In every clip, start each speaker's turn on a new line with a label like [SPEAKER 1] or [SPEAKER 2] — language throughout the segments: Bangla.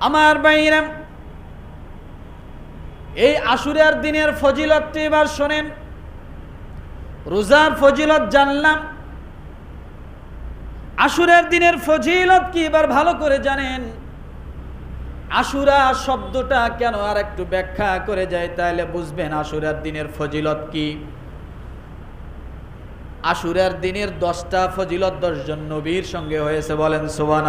[SPEAKER 1] আমার বাইরাম এই আশুরার দিনের ফজিলতটি এবার শোনেন, রোজার ফজিলত জানলাম, আশুরার দিনের ফজিলত কি এবার ভালো করে জানেন? আশুরা শব্দটা কেন আর একটু ব্যাখ্যা করে যায় তাহলে বুঝবেন আশুরার দিনের ফজিলত কি? আশুরার দিনের দশটা ফজিলত দশজন নবীর সঙ্গে হয়েছে বলেন সোবান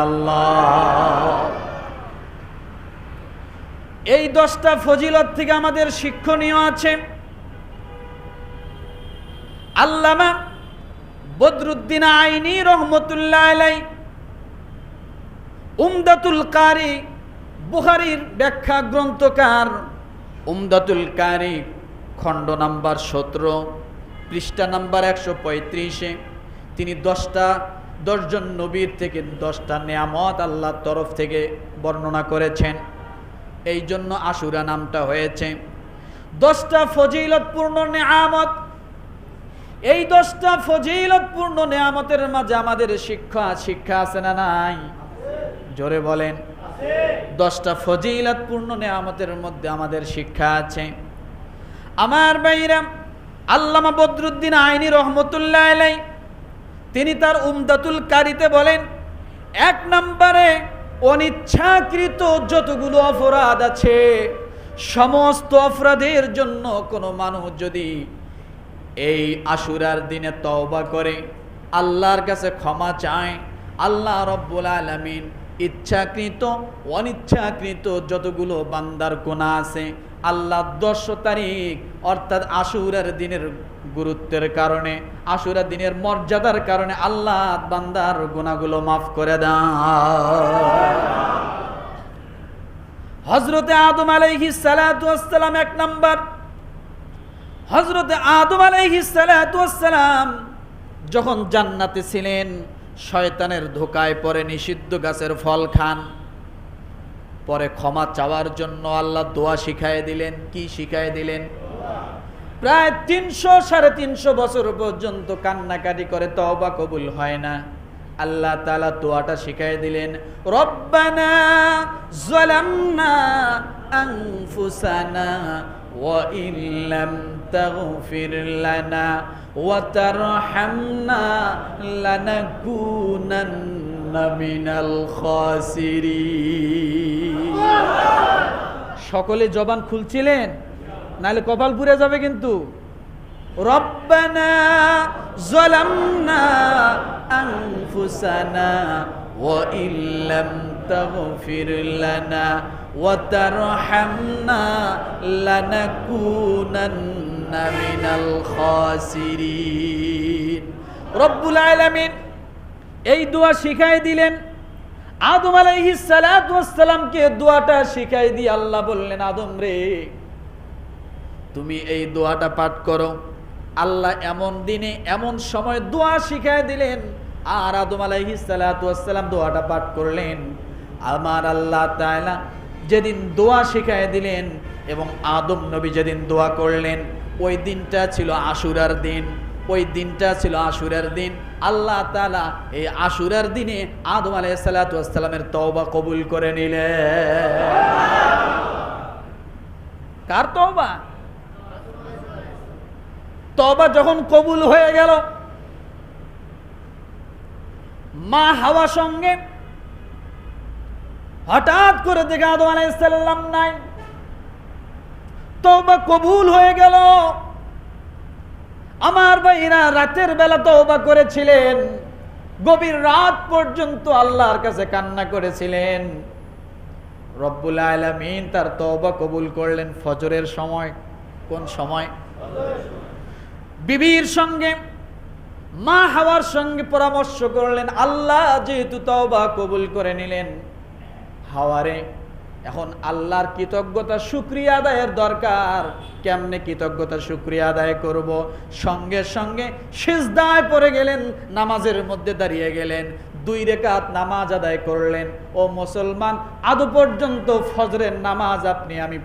[SPEAKER 1] এই দশটা ফজিলত থেকে আমাদের শিক্ষণীয় আছে। আল্লামা বদরুদ্দিন আইনি রহমতুল্লাহ আলাই উমদাতুল কারি বুহারির ব্যাখ্যা গ্রন্থকার উমদাতুল কারি খণ্ড নাম্বার সতেরো, পৃষ্ঠা নাম্বার একশো পঁয়ত্রিশে। তিনি দশটা, দশজন নবীর থেকে দশটা নেয়ামত আল্লাহর তরফ থেকে বর্ণনা করেছেন। এই জন্য আশুরা নামটা হয়েছে। দশটা ফজিলতপূর্ণ নেয়ামত। এই দশটা ফজিলতপূর্ণ নেয়ামতের মাঝে আমাদের শিক্ষা শিক্ষা আছে না নাই? জোরে বলেন। দশটা ফজিলতপূর্ণ নেয়ামতের মধ্যে আমাদের শিক্ষা আছে। আমার বাইরাম আল্লামা বদরুদ্দিন আইনি রহমতুল্লাহ আলাই তিনি তার উমদাতুল কারিতে বলেন, এক নম্বরে অনিচ্ছাকৃত যতগুলো অপরাধ আছে, সমস্ত অপরাধের জন্য কোনো মানুষ যদি এই আশুরার দিনে তওবা করে, আল্লাহর কাছে ক্ষমা চায়, আল্লাহ রব্বুল আলমিন ইচ্ছাকৃত, অনিচ্ছাকৃত যতগুলো বান্দার কোনা আছে, আল্লাহ দশ তারিখ, অর্থাৎ আশুরার দিনের গুরুত্বের কারণে, আশুরার দিনের মর্যাদার কারণে আল্লাহ বান্দার গুণাগুলো মাফ করে দেয় হজরতে আদম আলাইহি সালাম এক নাম্বার। হজরতে আদম আলাইহি সালাম যখন জান্নাতে ছিলেন শয়তানের ধোকায় পরে নিষিদ্ধ গাছের ফল খান। পরে ক্ষমা চাওয়ার জন্য আল্লাহ দোয়া শিখায় দিলেন। কি শিখায় দিলেন? প্রায় তিনশো, সাড়ে তিনশো বছর পর্যন্ত কান্নাকাটি করে তওবা কবুল হয় না। আল্লাহ তালা দোয়াটা শিখাই দিলেন, রব্বানা জালামনা আনফুসানা ইল্লাম তাগফির লানা ওয়া তারহামনা লানাকুনান্না মিনাল খাসিরিন সকলে জবান খুলছিলেন? নাহলে কপাল পুড়ে যাবে কিন্তু। রব্বানা জালামনা আনফুসানা ওয়া ইল্লাম তাগফির লানা তারহামনা লানাকুনান্না মিনাল খাসিরিন রব্বুল আলামিন এই দোয়া শিখাই দিলেন। আদম আলাইহিস সালাতু ওয়াস সালামকে দোয়াটা শিখাই দিয়ে আল্লাহ বললেন, আদম রে, তুমি এই দোয়াটা পাঠ করো। আল্লাহ এমন দিনে এমন সময় দোয়া শিখায় দিলেন আর আদম আলাইহি সালাম দোয়াটা পাঠ করলেন। আমার আল্লাহ তাআলা যেদিন দোয়া শিখায় দিলেন এবং আদম নবী যেদিন দোয়া করলেন, ওই দিনটা ছিল আশুরার দিন। ওই দিনটা ছিল আশুরার দিন। আল্লাহ তালা এই আশুরার দিনে আদম আলাইহি সালামের তওবা কবুল করে নিলেন। কার তওবা? তবা যখন কবুল হয়ে গেল, মা হাওয়া সঙ্গে হঠাৎ করে দেখে আদম আলাইসাল্লাম নাই। তবা কবুল হয়ে গেল। আমার ভাইরা রাতের বেলা তওবা করেছিলেন। গভীর রাত পর্যন্ত আল্লাহর কাছে কান্না করেছিলেন। রব্বুল আলামিন তার তওবা কবুল করলেন ফজরের সময়। কোন সময়? বিবির সঙ্গে, মা হাওয়ার সঙ্গে পরামর্শ করলেন, আল্লাহ যেহেতু তওবা কবুল করে নিলেন হাওয়ারে। এখন আল্লাহর কৃতজ্ঞতা শুক্রিয়া আদায়ের দরকার। কেমনে কৃতজ্ঞতা শুক্রিয়া আদায় করব? সঙ্গে সঙ্গে সিজদায় পড়ে গেলেন, নামাজের মধ্যে দাঁড়িয়ে গেলেন। দুই রেখাত নামাজ আদায় করলেন। ও মুসলমান, আদৌ পর্যন্ত ফজরের নামাজ আপনি, আমি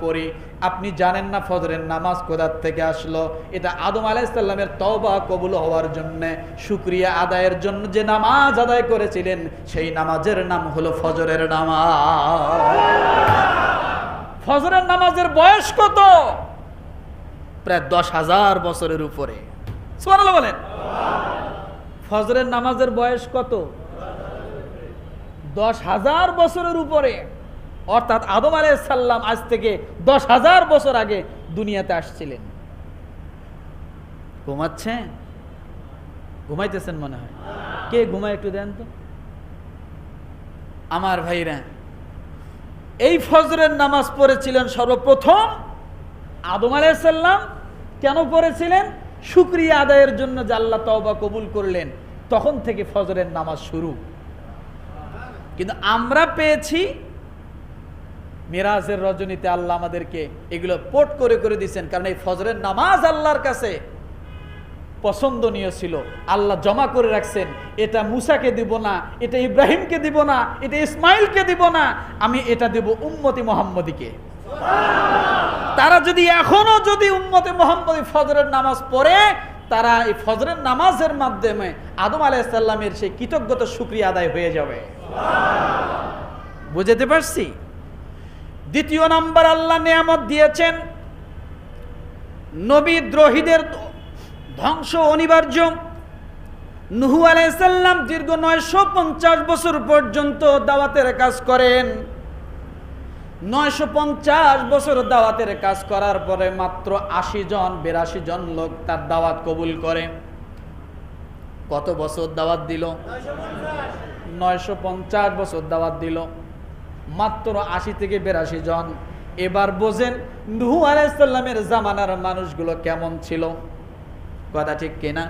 [SPEAKER 1] পড়ি আপনি জানেন না ফজরের নামাজ কোদার থেকে আসলো? এটা আদম আলাইসাল্লামের তওবা কবুল হওয়ার জন্য, শুক্রিয়া আদায়ের জন্য যে নামাজ আদায় করেছিলেন, সেই নামাজের নাম হলো ফজরের নামাজ। ফজরের নামাজের বয়স কত? প্রায় দশ হাজার বছরের উপরে। বলেন। ফজরের নামাজের বয়স কত? দশ হাজার বছরের উপরে। অর্থাৎ আদম আলাইসাল্লাম আজ থেকে দশ হাজার বছর আগে দুনিয়াতে আসছিলেন। ঘুমাচ্ছে? ঘুমাইতেছেন মনে হয়। কে ঘুমায় একটু দেন তো। আমার ভাইরা, এই ফজরের নামাজ পড়েছিলেন সর্বপ্রথম আদম আলাইসাল্লাম কেন পড়েছিলেন? শুক্রিয়া আদায়ের জন্য জাল্লা তওবা কবুল করলেন। তখন থেকে ফজরের নামাজ শুরু। কিন্তু আমরা পেয়েছি মিরাজের রজনীতে আল্লাহ আমাদেরকে এগুলো পোট করে করে দিয়েছেন, কারণ এই ফজরের নামাজ আল্লাহর কাছে পছন্দনীয় ছিল। আল্লাহ জমা করে রাখছেন, এটা মুসাকে দিব না, এটা ইব্রাহিমকে দিব না, এটা ইসমাইলকে দিব না, আমি এটা দেব উম্মতি মোহাম্মদীকে। তারা যদি এখনও যদি উম্মতে মোহাম্মদী ফজরের নামাজ পড়ে তারা এই ফজরের নামাজের মাধ্যমে আদম আলাইসাল্লামের সেই কৃতজ্ঞতা শুক্রিয়া আদায় হয়ে যাবে। বুঝতে পারছি? দ্বিতীয় নাম্বার আল্লাহ নিয়ামত দিয়েছেন, নবী দ্রোহীদের ধ্বংস অনিবার্য। নুহু আলাইসাল্লাম দীর্ঘ নয়শো পঞ্চাশ বছর পর্যন্ত দাওয়াতের কাজ করেন। নয়শো পঞ্চাশ বছর দাওয়াতের কাজ করার পরে মাত্র আশি জন, বিরাশি জন লোক তার দাওয়াত কবুল করে। কত বছর দাওয়াত দিল? নয়শো পঞ্চাশ বছর দাওয়াত দিল। মাত্র আশি থেকে বিরাশি জন। এবার বোঝেন নুহু আলাইসাল্লামের জামানার মানুষগুলো কেমন ছিল? কথা ঠিক কিনা?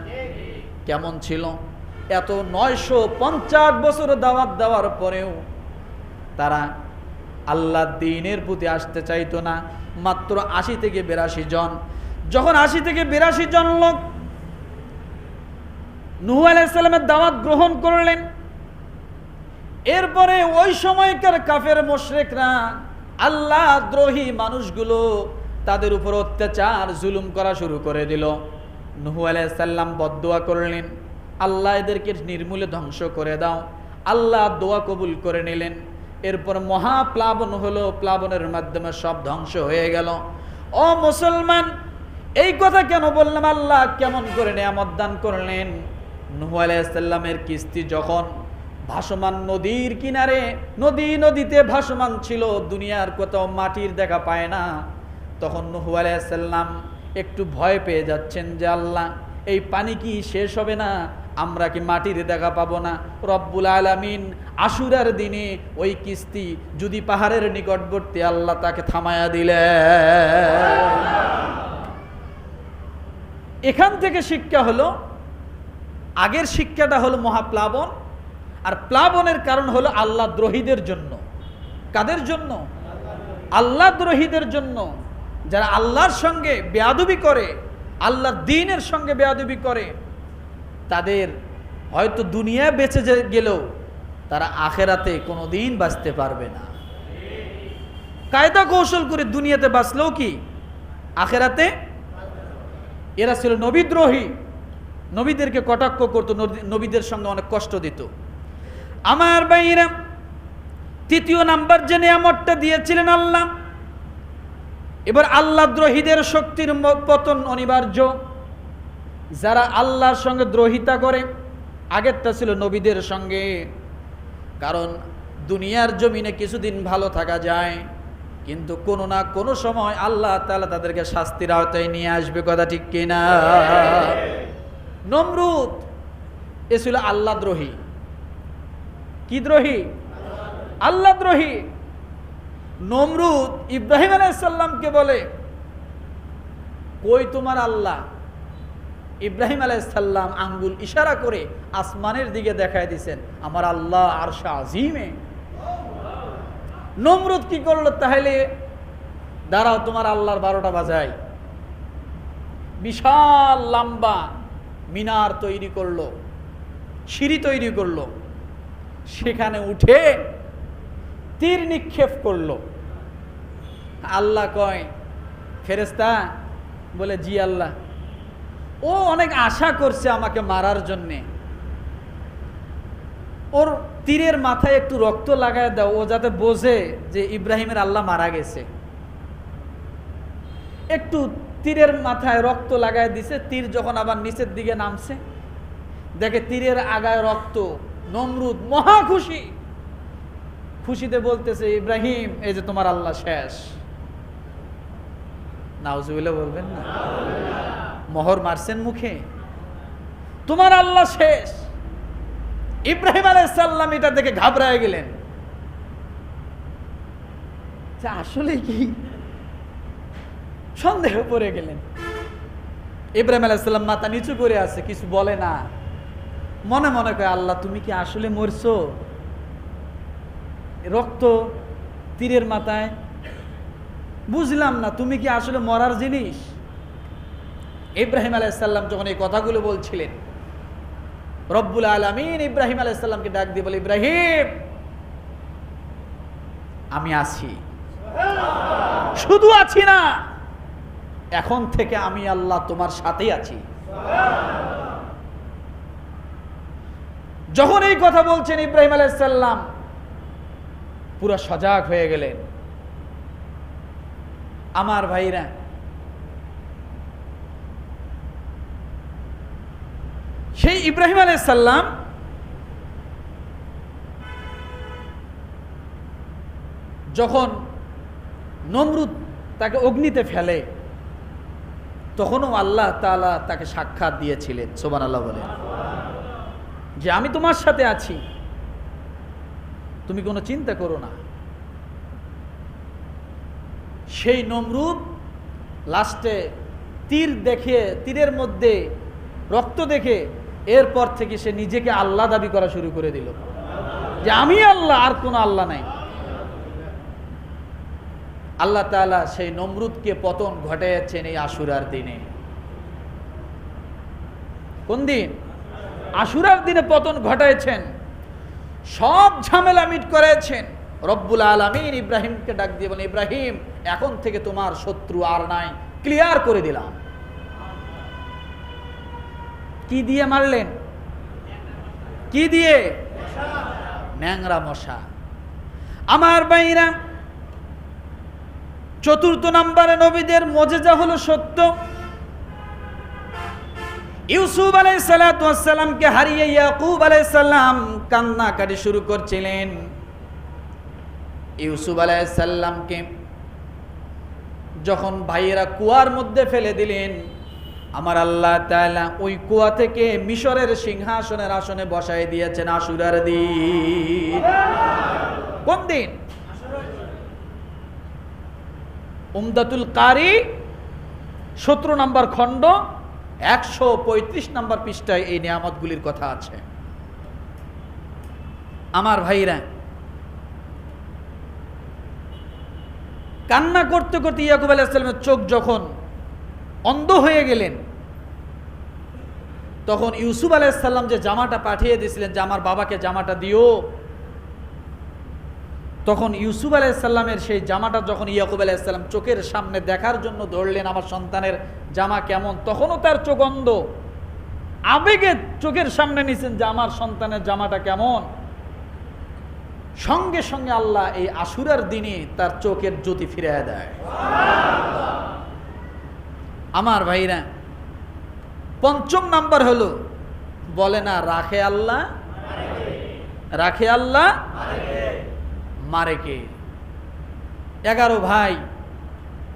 [SPEAKER 1] কেমন ছিল? এত নয়শো পঞ্চাশ বছর দাওয়াত দেওয়ার পরেও তারা আল্লাহ দিনের প্রতি আসতে চাইতো না, মাত্র আশি থেকে বিরাশি জন। যখন আশি থেকে বিরাশি জন লোক নুহু আলাইসাল্লামের দাওয়াত গ্রহণ করলেন, এরপরে ওই সময়কার কাফের মোশরেকরা আল্লাহ দ্রোহী মানুষগুলো তাদের উপর অত্যাচার, জুলুম করা শুরু করে দিল। নুহু আলাইসাল্লাম বদোয়া করলেন, আল্লাহ এদেরকে নির্মূলে ধ্বংস করে দাও। আল্লাহ দোয়া কবুল করে নিলেন। এরপর মহাপ্লাবন হলো, প্লাবনের মাধ্যমে সব ধ্বংস হয়ে গেল। ও মুসলমান, এই কথা কেন বললাম? আল্লাহ কেমন করে নিয়ামত দান করলেন? নুহু আলাইসাল্লামের কিস্তি যখন ভাসমান নদীর কিনারে, নদী নদীতে ভাসমান ছিল, দুনিয়ার কোথাও মাটির দেখা পায় না, তখন নুহু আলাইসাল্লাম একটু ভয় পেয়ে যাচ্ছেন যে আল্লাহ, এই পানি কি শেষ হবে না? আমরা কি মাটির দেখা পাবো না? রব্বুল আলামিন আশুরার দিনে ওই কিস্তি যদি পাহাড়ের নিকটবর্তী আল্লাহ তাকে থামায়া দিলে এখান থেকে শিক্ষা হলো, আগের শিক্ষাটা হলো মহাপ্লাবন, আর প্লাবনের কারণ হলো আল্লাহ দ্রোহীদের জন্য। কাদের জন্য? আল্লাহ দ্রোহীদের জন্য। যারা আল্লাহর সঙ্গে বেয়াদবি করে, আল্লাহ দিনের সঙ্গে বেয়াদবি করে তাদের হয়তো দুনিয়া বেঁচে গেলেও তারা আখেরাতে কোনো দিন বাঁচতে পারবে না। কায়দা কৌশল করে দুনিয়াতে বাঁচলেও কি? আখেরাতে? এরা ছিল নবীদ্রোহী। নবীদেরকে কটাক্ষ করতো, নবী- নবীদের সঙ্গে অনেক কষ্ট দিত। আমার বাইরা তৃতীয় নাম্বার যে নিয়ামতটা দিয়েছিলেন আল্লাহ, এবার আল্লাহ দ্রোহীদের শক্তির পতন অনিবার্য। যারা আল্লাহর সঙ্গে দ্রোহিতা করে, আগেরটা ছিল নবীদের সঙ্গে। কারণ দুনিয়ার জমিনে কিছুদিন ভালো থাকা যায়, কিন্তু কোনো না কোনো সময় আল্লাহ তাআলা তাদেরকে শাস্তির আওতায় নিয়ে আসবে, কথা ঠিক কিনা? নমরুদ, এ ছিল আল্লাহ দ্রোহী। কি দ্রোহী? আল্লাহ দ্রোহী। নমরুদ ইব্রাহিম আলাইসাল্লামকে বলে, কই তোমার আল্লাহ? ইব্রাহিম আলাইসাল্লাম আঙ্গুল ইশারা করে আসমানের দিকে দেখায় দিছেন, আমার আল্লাহ আর আজিমে। নমরুদ কি করল? তাহলে দাঁড়াও, তোমার আল্লাহর বারোটা বাজায়। বিশাল লম্বা মিনার তৈরি করল, সিঁড়ি তৈরি করল, সেখানে উঠে তীর নিক্ষেপ করল। আল্লাহ কয় ফেরেস্তা বলে, জি আল্লাহ। ও অনেক আশা করছে আমাকে মারার জন্যে। ওর তীরের মাথায় একটু রক্ত লাগায় দাও, ও যাতে বোঝে যে ইব্রাহিমের আল্লাহ মারা গেছে। একটু তীরের মাথায় রক্ত লাগায় দিছে, তীর যখন আবার নিচের দিকে নামছে, দেখে তীরের আগায় রক্ত, নমরুদ, মহা খুশি। খুশিতে বলতেছে, ইব্রাহিম, এই যে তোমার আল্লাহ শেষ। নাউজুবিল্লাহ বলবেন না? মোহর মারছেন মুখে। তোমার আল্লাহ শেষ। ইব্রাহিম আলাইসাল্লাম এটা দেখে ঘাবড়ায় গেলেন। আসলে কি? সন্দেহ পড়ে গেলেন। ইব্রাহিম আলাইসাল্লাম মাথা নিচু করে আছে, কিছু বলে না। মনে মনে করে আল্লাহ, তুমি কি আসলে মরছো? রক্ত তীরের মাথায়। বুঝলাম না, তুমি কি আসলে মরার জিনিস? ইব্রাহিম আলাইসাল্লাম যখন এই কথাগুলো বলছিলেন, রব্বুল আলমিন ইব্রাহিম আলাইসাল্লামকে ডাক দিয়ে বলে, ইব্রাহিম, আমি আছি। শুধু আছি না, এখন থেকে আমি আল্লাহ তোমার সাথেই আছি। যখন এই কথা বলছেন ইব্রাহিম আলাইসাল্লাম পুরো সজাগ হয়ে গেলেন। আমার ভাইরা সেই ইব্রাহিম আলাইসাল্লাম যখন নমরুদ তাকে অগ্নিতে ফেলে, তখনও আল্লাহ তালা তাকে সাক্ষাৎ দিয়েছিলেন সোবান আল্লাহ বলে। যে আমি তোমার সাথে আছি, তুমি কোনো চিন্তা করো না। সেই নমরুদ লাস্টে তীর দেখে তীরের মধ্যে রক্ত দেখে এরপর থেকে সে নিজেকে আল্লাহ দাবি করা শুরু করে দিল। যে আমি আল্লাহ, আর কোনো আল্লাহ নাই। আল্লাহ তাআলা সেই নমরুদকে পতন ঘটাইয়াছেন এই আশুরার দিনে। কোন দিন? আশুরার দিনে পতন ঘটাইছেন। সব ঝামেলা মিট করেছেন রব্বুল আলমিন ইব্রাহিমকে ডাক দিয়ে বলেন, ইব্রাহিম, এখন থেকে তোমার শত্রু আর নাই। ক্লিয়ার করে দিলাম। কি দিয়ে মারলেন? কি দিয়ে? ন্যাংরা মশা। আমার বাইরা চতুর্থ নম্বরে নবীদের মজেজা হলো সত্য। ইউসুফ আলাই সালাতামকে হারিয়ে ইয়াকুব আলাই সাল্লাম কান্নাকাটি শুরু করছিলেন। ইউসুফ আলাই সাল্লামকে যখন ভাইয়েরা কুয়ার মধ্যে ফেলে দিলেন আমার আল্লাহ তাআলা ওই কুয়া থেকে মিশরের সিংহাসনের আসনে বসাই দিয়েছেন আশুরার দিন। কোন দিন? উমদাতুল কারি, সতেরো নম্বর খণ্ড, একশো পঁয়ত্রিশ নম্বর পৃষ্ঠায় এই নিয়ামতগুলির কথা আছে। আমার ভাইরা, কান্না করতে করতে ইয়াকুব আলাইসালামের চোখ যখন অন্ধ হয়ে গেলেন তখন ইউসুফ আলাইসাল্লাম যে জামাটা পাঠিয়ে দিয়েছিলেন যে আমার বাবাকে জামাটা দিও। তখন ইউসুফ আলাইসাল্লামের সেই জামাটা যখন ইয়াকুব আলাইসাল্লাম চোখের সামনে দেখার জন্য ধরলেন, আমার সন্তানের জামা কেমন? তখনও তার চোখ অন্ধ। আবেগে চোখের সামনে নিছেন যে আমার সন্তানের জামাটা কেমন? সঙ্গে সঙ্গে আল্লাহ এই আশুরার দিনে তার চোখের জ্যোতি ফিরে দেয়। আমার ভাইরা পঞ্চম নাম্বার হলো, বলে না, রাখে আল্লাহ রাখে আল্লাহ, মারে কে? এগারো ভাই,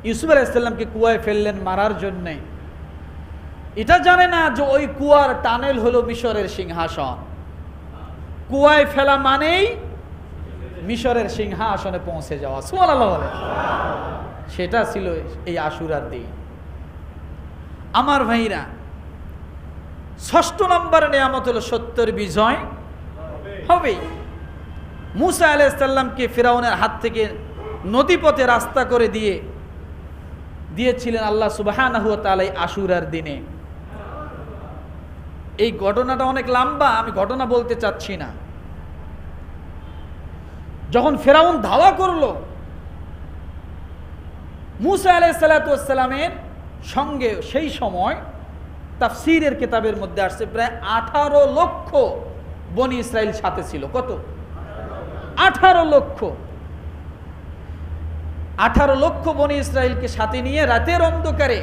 [SPEAKER 1] ইউসুফ আলাইসাল্লামকে কুয়ায় ফেললেন মারার জন্যে। এটা জানে না যে ওই কুয়ার টানেল হলো মিশরের সিংহাসন। কুয়ায় ফেলা মানেই মিশরের সিংহাসনে পৌঁছে যাওয়া। বলে সেটা ছিল এই আশুরার দিন। আমার ভাইরা ষষ্ঠ নম্বর নেয়ামত হলো সত্যের বিজয় হবেই মুসা আলাইসাল্লামকে ফেরাউনের হাত থেকে নদীপথে রাস্তা করে দিয়ে দিয়েছিলেন আল্লাহ সুবাহানাহু তালাই আশুরার দিনে। এই ঘটনাটা অনেক লম্বা, আমি ঘটনা বলতে চাচ্ছি না। যখন ফেরাউন ধাওয়া করল, মুসা আলাইসালাতামের সঙ্গে সেই সময় তাফসিরের কেতাবের মধ্যে আসছে, প্রায় আঠারো লক্ষ বনি ইসরায়েল সাথে ছিল। কত? আঠারো লক্ষ। আঠারো লক্ষ বনি ইসরায়েলকে সাথে নিয়ে রাতের অন্ধকারে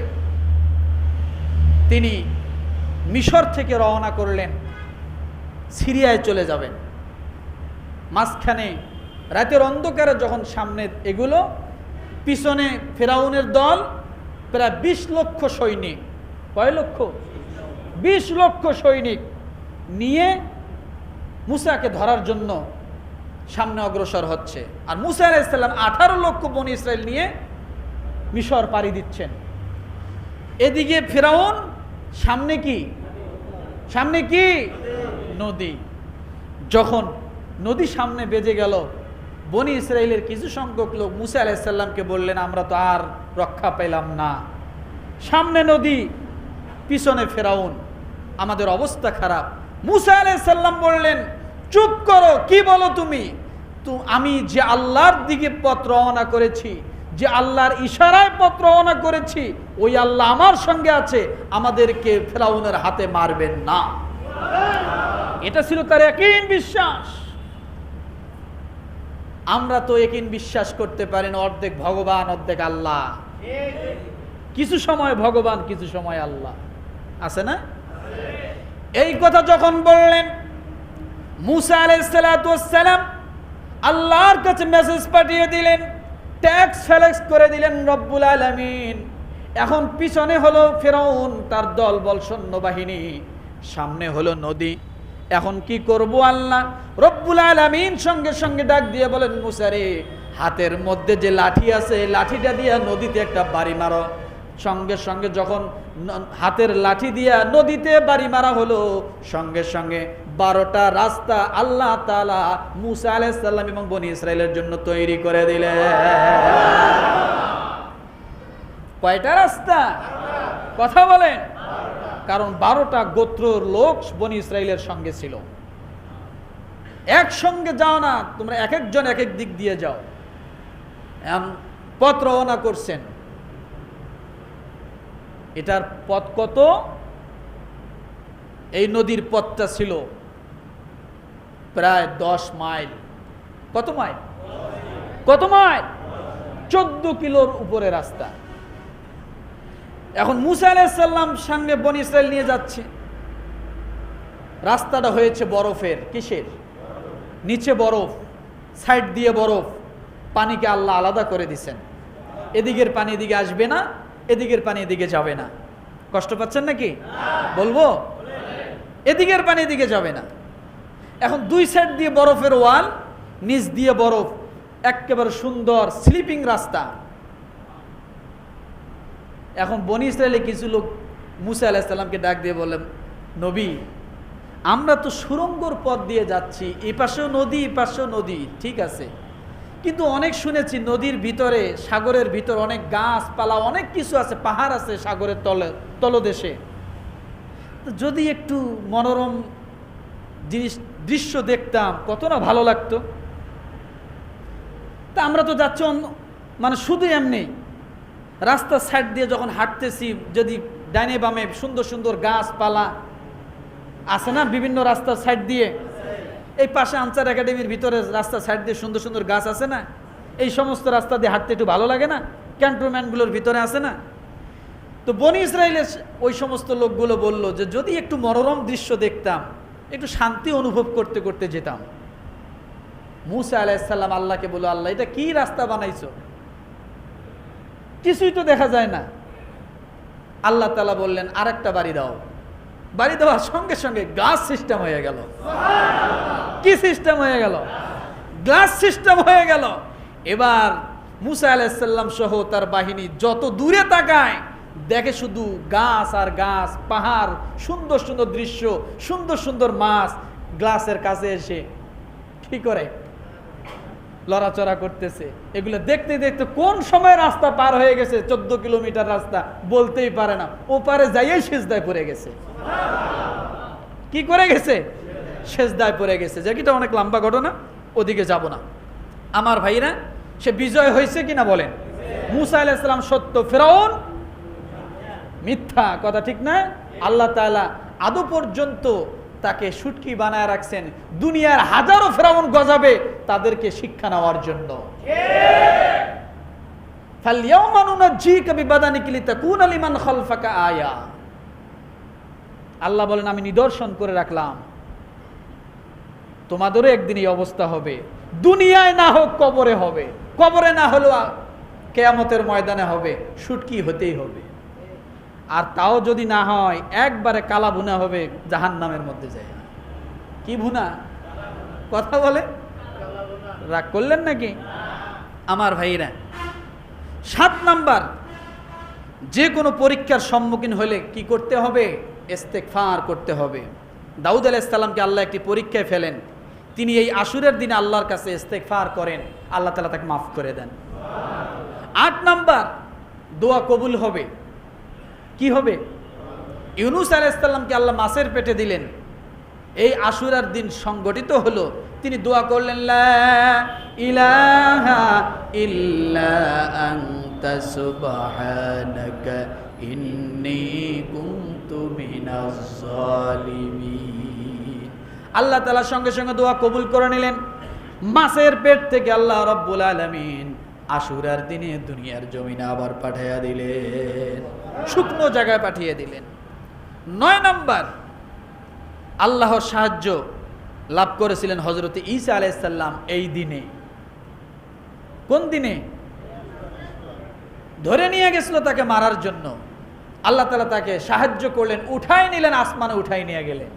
[SPEAKER 1] তিনি মিশর থেকে রওনা করলেন, সিরিয়ায় চলে যাবেন। মাঝখানে রাতের অন্ধকারে যখন সামনে এগুলো, পিছনে ফেরাউনের দল, প্রায় বিশ লক্ষ সৈনিক। কয় লক্ষ? বিশ লক্ষ সৈনিক নিয়ে মুসাকে ধরার জন্য সামনে অগ্রসর হচ্ছে। আর মুসা আলাইসাল্লাম আঠারো লক্ষ বনি ইসরায়েল নিয়ে মিশর পাড়ি দিচ্ছেন। এদিকে ফেরাউন, সামনে কি? সামনে কি? নদী। যখন নদী সামনে বেজে গেল, বনি ইসরায়েলের কিছু সংখ্যক লোক মুসা আলাইসাল্লামকে বললেন, আমরা তো আর রক্ষা পেলাম না। সামনে নদী, পিছনে ফেরাউন। আমাদের অবস্থা খারাপ। মুসা আলাইসাল্লাম বললেন চুপ করো কি বলো তুমি? তো আমি যে আল্লাহর দিকে পথ রওনা করেছি যে আল্লাহর ইশারায় পথ রওনা করেছি ওই আল্লাহ আমার সঙ্গে আছে আমাদেরকে ফেরাউনের হাতে মারবেন না। এটা ছিল তার একই বিশ্বাস। আমরা তো একিন বিশ্বাস করতে পারি না অর্ধেক ভগবান অর্ধেক আল্লাহ। কিছু সময় ভগবান কিছু সময় আল্লাহ। আছে না? এই কথা যখন বললেন, মুসা আলাইসালাম আল্লাহর কাছে মেসেজ পাঠিয়ে দিলেন ট্যাক্স ফেলেক্স করে দিলেন রব্বুল আলমিন। এখন পিছনে হলো ফেরাউন তার দল বল সৈন্যবাহিনী, সামনে হলো নদী। এখন কি করব আল্লাহ? রব্বুল আলমিন সঙ্গে সঙ্গে ডাক দিয়ে বলেন মুসারে হাতের মধ্যে যে লাঠি আছে, লাঠিটা দিয়ে নদীতে একটা বাড়ি মারো। সঙ্গে সঙ্গে যখন হাতের লাঠি দিয়া নদীতে বাড়ি মারা হলো। সঙ্গে সঙ্গে বারোটা রাস্তা আল্লাহ তালা মুসা আলাইসাল্লাম এবং বনি ইসরায়েলের জন্য তৈরি করে দিলে কয়টা রাস্তা? কথা বলেন। কারণ বারোটা গোত্রর লোক বনি ইসরায়েলের সঙ্গে ছিল। একসঙ্গে যাও না, তোমরা এক একজন এক এক দিক দিয়ে যাও। পথ রওনা করছেন। এটার পথ কত? এই নদীর পথটা ছিল প্রায় দশ মাইল। কত মাইল? কত মাইল? চোদ্দ কিলোর উপরে রাস্তা। এখন মুসা আলাইসাল্লাম সামনে বন ইসরায়েল নিয়ে যাচ্ছে। রাস্তাটা হয়েছে বরফের। কিসের? নিচে বরফ, সাইড দিয়ে বরফ। পানিকে আল্লাহ আলাদা করে দিছেন। এদিকের পানি এদিকে আসবে না এদিকের পানি এদিকে যাবে না। কষ্ট পাচ্ছেন নাকি? বলব? এদিকের পানি এদিকে যাবে না। এখন দুই সাইড দিয়ে বরফের ওয়াল, নিচ দিয়ে বরফ। একেবারে সুন্দর স্লিপিং রাস্তা। এখন বনি ইসরায়েলে কিছু লোক মুসা আলাহিসাল্লামকে ডাক দিয়ে বললেন, নবী, আমরা তো সুরঙ্গর পথ দিয়ে যাচ্ছি এ পাশেও নদী এ পাশেও নদী, ঠিক আছে? কিন্তু অনেক শুনেছি নদীর ভিতরে, সাগরের ভিতর অনেক গাছপালা, অনেক কিছু আছে, পাহাড় আছে সাগরের তলে, তলদেশে। যদি একটু মনোরম জিনিস, দৃশ্য দেখতাম, কত না ভালো লাগতো। তা আমরা তো যাচ্ছি মানে শুধু এমনি। রাস্তার সাইড দিয়ে যখন হাঁটতেছি, যদি ডাইনে বামে সুন্দর সুন্দর গাছপালা আছে না বিভিন্ন রাস্তার সাইড দিয়ে এই পাশে আনসার একাডেমির ভিতরে রাস্তার সাইড দিয়ে সুন্দর সুন্দর গাছ আছে না? এই সমস্ত রাস্তা দিয়ে হাঁটতে একটু ভালো লাগে না? ক্যান্টনমেন্টগুলোর ভিতরে আছে না? তো বনি ইসরায়েলের ওই সমস্ত লোকগুলো বলল যে, যদি একটু মনোরম দৃশ্য দেখতাম, একটু শান্তি অনুভব করতে করতে যেতাম। মুসা আলাইসাল্লাম আল্লাহকে বলো আল্লাহ, এটা কি রাস্তা বানাইছো? কিছুই তো দেখা যায় না। আল্লাহ তালা বললেন, আরেকটা বাড়ি দাও। বাড়ি দেওয়ার সঙ্গে সঙ্গে গাছ সিস্টেম হয়ে গেল। কি সিস্টেম হয়ে গেল? গ্লাস সিস্টেম হয়ে গেল। এবার মুসা আলাইসাল্লাম সহ তার বাহিনী যত দূরে তাকায়, দেখে শুধু গাছ আর গাছ, পাহাড়, সুন্দর সুন্দর দৃশ্য, সুন্দর সুন্দর মাছ, গ্লাসের কাছে এসে কি করে? লড়াচড়া করতেছে। এগুলো দেখতে দেখতে কোন সময় রাস্তা পার হয়ে গেছে? চোদ্দ কিলোমিটার রাস্তা, বলতেই পারে না। ও পারে যাইয়েই সেজদায় পড়ে গেছে। কি করে গেছে? সেজদায় পড়ে গেছে। যে কিটা অনেক লম্বা ঘটনা? ওদিকে যাব না। আমার ভাইরা, সে বিজয় হয়েছে কিনা বলেন? মুসা আলাইসালাম সত্য, ফেরাউন মিথ্যা, কথা ঠিক না? আল্লাহ তাআলা আদৌ পর্যন্ত তাকে সুটকি বানায় রাখছেন। দুনিয়ার হাজারো ফেরাউন গজাবে তাদেরকে শিক্ষা নেওয়ার জন্য। আল্লাহ বলেন, আমি নিদর্শন করে রাখলাম। তোমাদেরও একদিন এই অবস্থা হবে। দুনিয়ায় না হোক কবরে হবে। কবরে না হলেও কেয়ামতের ময়দানে হবে। সুটকি হতেই হবে। আর তাও যদি না হয়, একবারে কালা ভুনা হবে জাহান নামের মধ্যে যায়। কি ভুনা? কথা বলে। রাগ করলেন নাকি? আমার ভাইরা সাত নাম্বার, যে কোনো পরীক্ষার সম্মুখীন হলে কি করতে হবে? এস্তেক ইস্তেকফার করতে হবে। দাউদ আলাইসাল্লামকে আল্লাহ একটি পরীক্ষায় ফেলেন। তিনি এই আশুরের দিনে আল্লাহর কাছে ইস্তেকফার করেন, আল্লাহ তালা তাকে মাফ করে দেন। আট নাম্বার, দোয়া কবুল হবে। কি হবে? ইউনুস আলাইসাল্লামকে আল্লাহ মাসের পেটে দিলেন। এই আশুরার দিন সংগঠিত হলো। তিনি দোয়া করলেন ইলাহা ইল্লা আনতা সুবহানাকা আল্লাহ তাআলা সঙ্গে সঙ্গে দোয়া কবুল করে নিলেন। মাসের পেট থেকে আল্লাহ রব্বুল আলামিন আশুরার দিনে দুনিয়ার জমিনে আবার পাঠাইয়া দিলেন। শুকনো জায়গায় পাঠিয়ে দিলেন। নয় নম্বর আল্লাহর সাহায্য লাভ করেছিলেন হজরত ঈসা আলাইসাল্লাম এই দিনে। কোন দিনে? ধরে নিয়ে গেছিল তাকে মারার জন্য। আল্লাহ তালা তাকে সাহায্য করলেন, উঠাই নিলেন, আসমানে উঠাই নিয়ে গেলেন।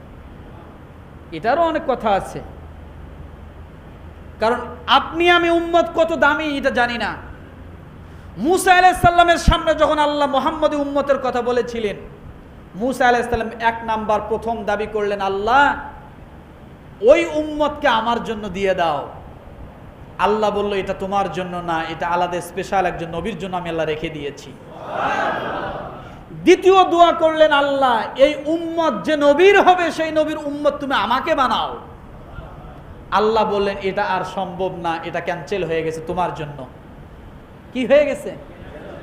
[SPEAKER 1] এটারও অনেক কথা আছে। কারণ আপনি আমি উম্মত কত দামি, এটা জানি না। মুসা আলাইসাল্লামের সামনে যখন আল্লাহ মোহাম্মদ উম্মতের কথা বলেছিলেন, মুসা আলাইসাল্লাম এক নাম্বার প্রথম দাবি করলেন, আল্লাহ, ওই উম্মতকে আমার জন্য দিয়ে দাও। আল্লাহ বলল, এটা তোমার জন্য না, এটা আলাদা স্পেশাল একজন নবীর জন্য আমি আল্লাহ রেখে দিয়েছি। দ্বিতীয় দোয়া করলেন, আল্লাহ, এই উম্মত যে নবীর হবে, সেই নবীর উম্মত তুমি আমাকে বানাও। আল্লাহ বললেন, এটা আর সম্ভব না, এটা ক্যান্সেল হয়ে গেছে তোমার জন্য। কি হয়ে গেছে?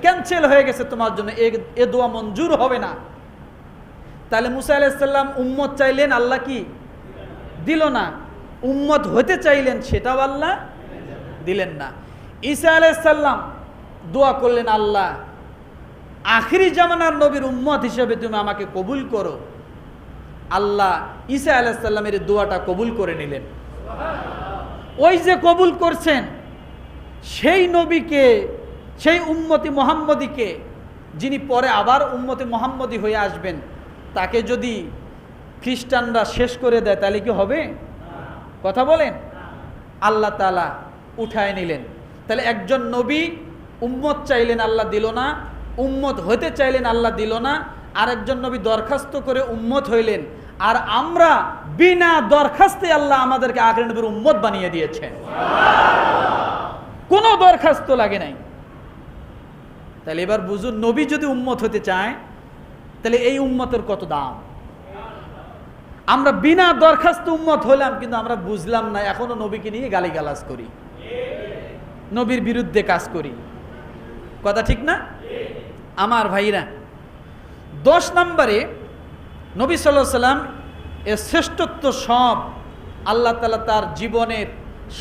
[SPEAKER 1] ক্যান্সেল হয়ে গেছে তোমার জন্য, এ- দোয়া মঞ্জুর হবে না। তাহলে মুসা আলাইসাল্লাম উম্মত চাইলেন, আল্লাহ কি? দিল না। উম্মত হতে চাইলেন, সেটাও আল্লাহ দিলেন না। ঈসা আলাইসাল্লাম দোয়া করলেন, আল্লাহ আখিরি জামানার নবীর উম্মত হিসেবে তুমি আমাকে কবুল করো। আল্লাহ ঈসা আলাইসাল্লামের এই দোয়াটা কবুল করে নিলেন। ওই যে কবুল করছেন, সেই নবীকে, সেই উম্মতি মোহাম্মদীকে, যিনি পরে আবার উম্মতি মোহাম্মদী হয়ে আসবেন, তাকে যদি খ্রিস্টানরা শেষ করে দেয়, তাহলে কি হবে? কথা বলেন? আল্লাহ তালা উঠায় নিলেন। তাহলে একজন নবী উম্মত চাইলেন, আল্লাহ দিল না। উম্মত হতে চাইলেন, আল্লাহ দিল না। আর একজন নবী দরখাস্ত করে উম্মত হইলেন। আর আমরা বিনা দরখাস্তে আল্লাহ আমাদেরকে আখের নবীর উম্মত বানিয়ে দিয়েছেন। কোনো দরখাস্ত লাগে নাই। তাহলে এবার বুঝুন, নবী যদি উম্মত হতে চায়, তাহলে এই উম্মতের কত দাম? আমরা বিনা দরখাস্ত উম্মত হলাম, কিন্তু আমরা বুঝলাম না, এখনও নবীকে নিয়ে গালিগালাজ করি। নবীর বিরুদ্ধে কাজ করি। কথা ঠিক না? আমার ভাইরা, দশ নম্বরে নবী সাল্লাহ সাল্লাম এর শ্রেষ্ঠত্ব সব আল্লাহ তালা তার জীবনের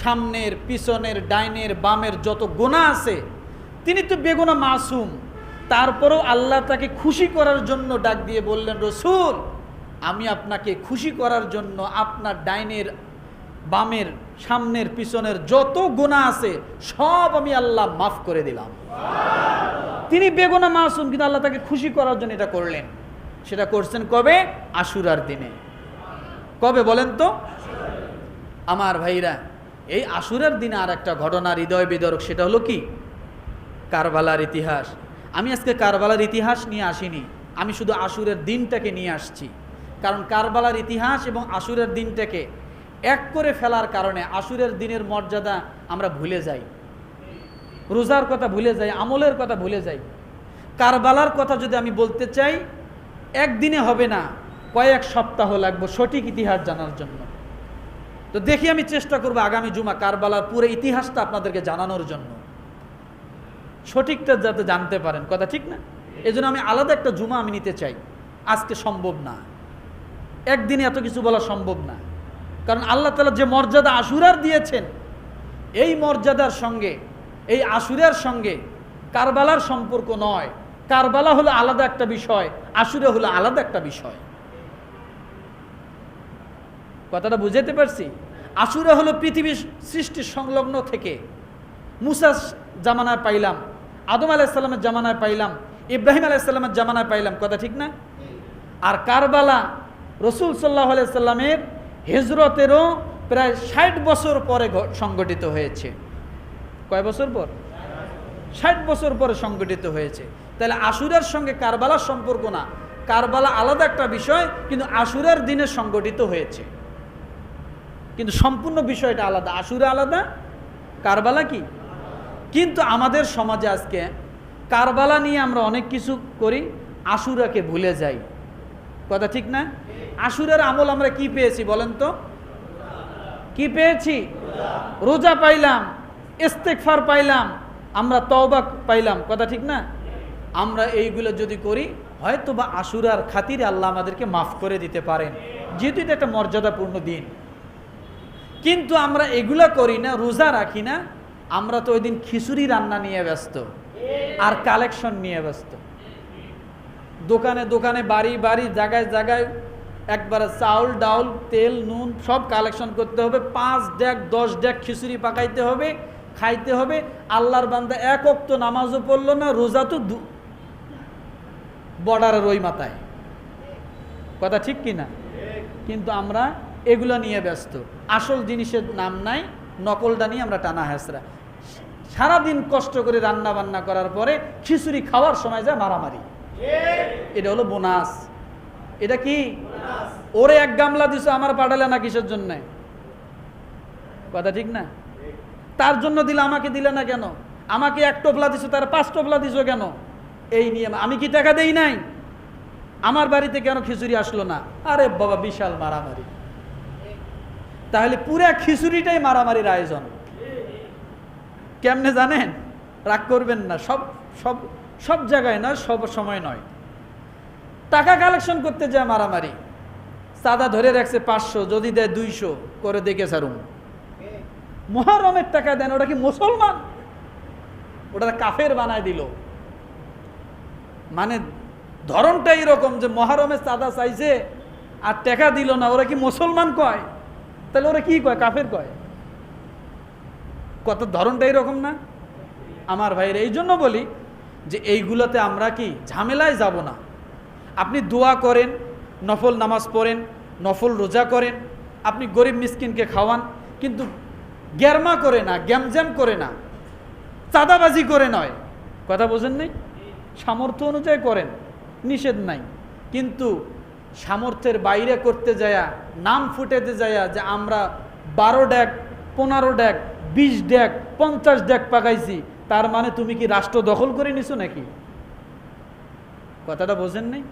[SPEAKER 1] সামনের, পিছনের, ডাইনের, বামের যত গোনা আছে, তিনি তো বেগুনা মাসুম। তারপরেও আল্লাহ তাকে খুশি করার জন্য ডাক দিয়ে বললেন, রসুল, আমি আপনাকে খুশি করার জন্য আপনার ডাইনের, বামের সামনের পিছনের যত গুণা আছে, সব আমি আল্লাহ মাফ করে দিলাম। তিনি বেগুনা মাসুম, কিন্তু আল্লাহ তাকে খুশি করার জন্য এটা করলেন। সেটা করছেন কবে? আশুরার দিনে। কবে বলেন তো? আমার ভাইরা, এই আশুরার দিনে আর একটা ঘটনা হৃদয় বিদরক, সেটা হলো কি? কারবালার ইতিহাস। আমি আজকে কারবালার ইতিহাস নিয়ে আসিনি। আমি শুধু আশুরের দিনটাকে নিয়ে আসছি। কারণ কারবালার ইতিহাস এবং আশুরের দিনটাকে এক করে ফেলার কারণে আশুরের দিনের মর্যাদা আমরা ভুলে যাই। রোজার কথা ভুলে যাই, আমলের কথা ভুলে যাই। কারবালার কথা যদি আমি বলতে চাই, একদিনে হবে না, কয়েক সপ্তাহ লাগবে সঠিক ইতিহাস জানার জন্য। তো দেখি আমি চেষ্টা করব আগামী জুমা কারবালার পুরো ইতিহাসটা আপনাদেরকে জানানোর জন্য। সঠিকটা যাতে জানতে পারেন, কথা ঠিক না? এই আমি আলাদা একটা জুমা আমি নিতে চাই। আজকে সম্ভব না। একদিনে এত কিছু বলা সম্ভব না। কারণ আল্লাহ তালা যে মর্যাদা আশুরার দিয়েছেন, এই মর্যাদার সঙ্গে, এই আশুরার সঙ্গে কারবালার সম্পর্ক নয়। কারবালা হলো আলাদা একটা বিষয়, আশুরা হলো আলাদা একটা বিষয়। কথাটা বুঝাতে পারছি? আশুরা হলো পৃথিবীর সৃষ্টির সংলগ্ন থেকে। মুসাস জামানায় পাইলাম, আদম আলাইসাল্লামের জামানায় পাইলাম, ইব্রাহিম আলাইসাল্লামের জামানায় পাইলাম, কথা ঠিক না? আর কারবালা রসুল সাল্লাহ আলাইসাল্লামের হেজরতেরও প্রায় ষাট বছর পরে সংগঠিত হয়েছে। কয় বছর পর? ষাট বছর পরে সংগঠিত হয়েছে। তাহলে আশুরার সঙ্গে কারবালার সম্পর্ক না। কারবালা আলাদা একটা বিষয়, কিন্তু আশুরার দিনে সংগঠিত হয়েছে। কিন্তু সম্পূর্ণ বিষয়টা আলাদা। আশুরা আলাদা, কারবালা কি? কিন্তু আমাদের সমাজে আজকে কারবালা নিয়ে আমরা অনেক কিছু করি, আশুরাকে ভুলে যাই। কথা ঠিক না? আশুরার আমল আমরা কি পেয়েছি বলেন তো? কি পেয়েছি? রোজা পাইলাম ইস্তেকফার পাইলাম, আমরা তওবা পাইলাম। কথা ঠিক না? আমরা এইগুলো যদি করি হয়তো বা আশুরার খাতিরে আল্লাহ আমাদেরকে মাফ করে দিতে পারেন। যেহেতু এটা একটা মর্যাদাপূর্ণ দিন। কিন্তু আমরা এগুলা করি না, রোজা রাখি না, আমরা তো ওই দিন খিচুড়ি রান্না নিয়ে ব্যস্ত আর কালেকশন নিয়ে ব্যস্ত। দোকানে দোকানে বাড়ি বাড়ি জায়গায় জায়গায় একবারে চাউল, ডাউল, তেল, নুন সব কালেকশন করতে হবে। পাঁচ ডেক দশ ডেক খিচুড়ি পাকাইতে হবে, খাইতে হবে। আল্লাহর বান্দা এক অক্ত নামাজও পড়ল না, রোজা তো বর্ডারের ওই মাথায়। কথা ঠিক কি না? কিন্তু আমরা এগুলো নিয়ে ব্যস্ত। আসল জিনিসের নাম নাই, নকলটা নিয়ে আমরা টানা হেসরা সারাদিন কষ্ট করে রান্না বান্না করার পরে খিচুড়ি খাওয়ার সময় যায় মারামারি। এটা হলো বোনাস। এটা কি? ওরে এক গামলা দিছো, আমার পাঠালে না কিসের জন্য? কথা ঠিক না? তার জন্য দিলে, আমাকে দিলে না কেন? আমাকে এক টোপলা দিছো, তার পাঁচ টোপলা দিছো কেন? এই নিয়ে আমি কি টাকা দেই নাই? আমার বাড়িতে কেন খিচুড়ি আসলো না? আরে বাবা, বিশাল মারামারি। তাহলে পুরা খিচুড়িটাই মারামারির আয়োজন। কেমনে জানেন? রাগ করবেন না, সব সব সব জায়গায় না সব সময় নয়। টাকা কালেকশন করতে যায় মারামারি। সাদা ধরে রাখছে পাঁচশো, যদি দেয় দুইশো, করে দেখে সারুম মহারমের টাকা দেন, ওটা কি মুসলমান? ওটা কাফের বানায় দিল। মানে ধরনটা এরকম যে মহারমের চাঁদা চাইছে আর টাকা দিল না, ওরা কি মুসলমান কয়? তাহলে ওরা কি কয়? কাফের কয়? কত ধরনটা এরকম না? আমার ভাইয়ের এই জন্য বলি যে এইগুলোতে আমরা কি ঝামেলায় যাব না। আপনি দোয়া করেন, নফল নামাজ পড়েন, নফল রোজা করেন, আপনি গরিব মিসকিনকে খাওয়ান, কিন্তু গ্যারমা করে না, গ্যামজ্যাম করে না, চাঁদাবাজি করে নয়। কথা বোঝেন নেই? সামর্থ্য অনুযায়ী করেন, নিষেধ নাই। কিন্তু সামর্থ্যের বাইরে করতে যায়া, নাম ফুটেতে যায়া যে আমরা বারো ড্যাক পনেরো ড্যাক বিশ ড্যাক পঞ্চাশ ড্যাক পাকাইছি, তার মানে তুমি কি রাষ্ট্র দখল করে নিছো নাকি? কথাটা বোঝেন নেই?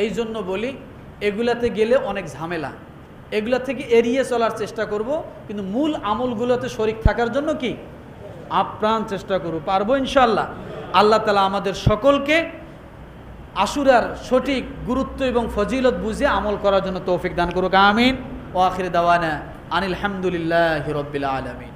[SPEAKER 1] এই জন্য বলি, এগুলাতে গেলে অনেক ঝামেলা। এগুলা থেকে এড়িয়ে চলার চেষ্টা করব, কিন্তু মূল আমলগুলোতে শরিক থাকার জন্য কি? আপ্রাণ চেষ্টা করব, পারব ইনশাল্লাহ আল্লাহ তালা আমাদের সকলকে আশুরার সঠিক গুরুত্ব এবং ফজিলত বুঝে আমল করার জন্য তৌফিক দান করুক, আমিন। ও আখির দাওয়ানা আনিল হামদুলিল্লাহ রব্বিল আলমিন।